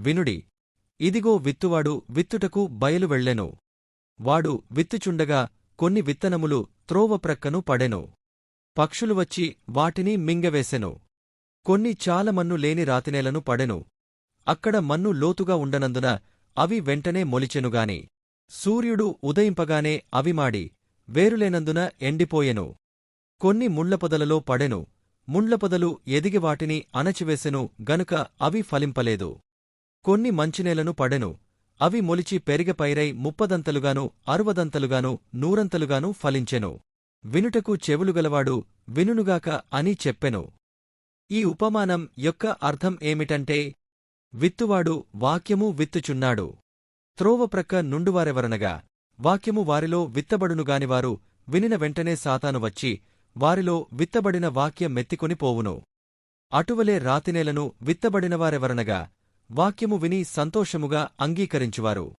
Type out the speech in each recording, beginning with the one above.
వినుడి. ఇదిగో విత్తువాడు విత్తుటకు బయలు వెళ్ళెను. వాడు విత్తుచుండగా కొన్ని విత్తనములు త్రోవ ప్రక్కను పడెను. పక్షులు వచ్చి వాటిని మింగవేసెను. కొన్ని చాలమన్ను లేని రాతినేలను పడెను. అక్కడ మన్ను లోతుగా ఉండనందున అవి వెంటనే మొలిచెనుగాని సూర్యుడు ఉదయింపగానే అవి మాడి వేరులేనందున ఎండిపోయెను. కొన్ని ముళ్ళపొదలలో పడెను. ముళ్ళపొదలు ఎదిగి వాటిని అణచివేసెను గనుక అవి ఫలింపలేదు. కొన్ని మంచినేలను పడెను. అవి మొలిచి పెరిగపైరై ముప్పదంతలుగాను అరువదంతలుగాను నూరంతలుగాను ఫలించెను. వినుటకు చెవులుగలవాడు వినునుగాక అని చెప్పెను. ఈ ఉపమానం యొక్క అర్థం ఏమిటంటే విత్తువాడు వాక్యము విత్తుచున్నాడు. త్రోవప్రక్క నుండువారెవరనగా వాక్యము వారిలో విత్తబడునుగానివారు వినిన వెంటనే సాతాను వచ్చి వారిలో విత్తబడిన వాక్యం మెత్తికొని పోవును. అటువలే రాతినేలను విత్తబడినవారెవరనగా వాక్యము విని సంతోషముగా అంగీకరించువారు.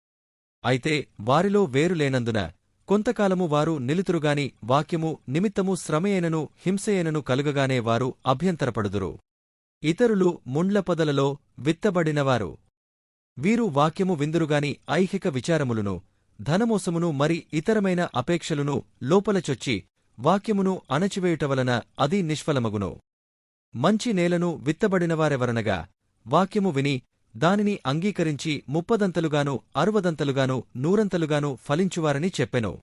అయితే వారిలో వేరులేనందున కొంతకాలము వారు నిలుతురుగాని వాక్యము నిమిత్తము శ్రమయేనను హింసయేనను కలుగగానే వారు అభ్యంతరపడుదురు. ఇతరులు ముండ్లపదలలో విత్తబడినవారు. వీరు వాక్యము విందురుగాని ఐహిక విచారములును ధనమోసమును మరి ఇతరమైన అపేక్షలును లోపలచొచ్చి వాక్యమును అణచివేయుటవలన అది నిష్ఫలమగును. మంచి నేలను విత్తబడినవారెవరనగా వాక్యము విని దానిని అంగీకరించి ముప్పదంతలుగాను అరువదంతలుగాను నూరంతలుగాను ఫలించువారని చెప్పెను.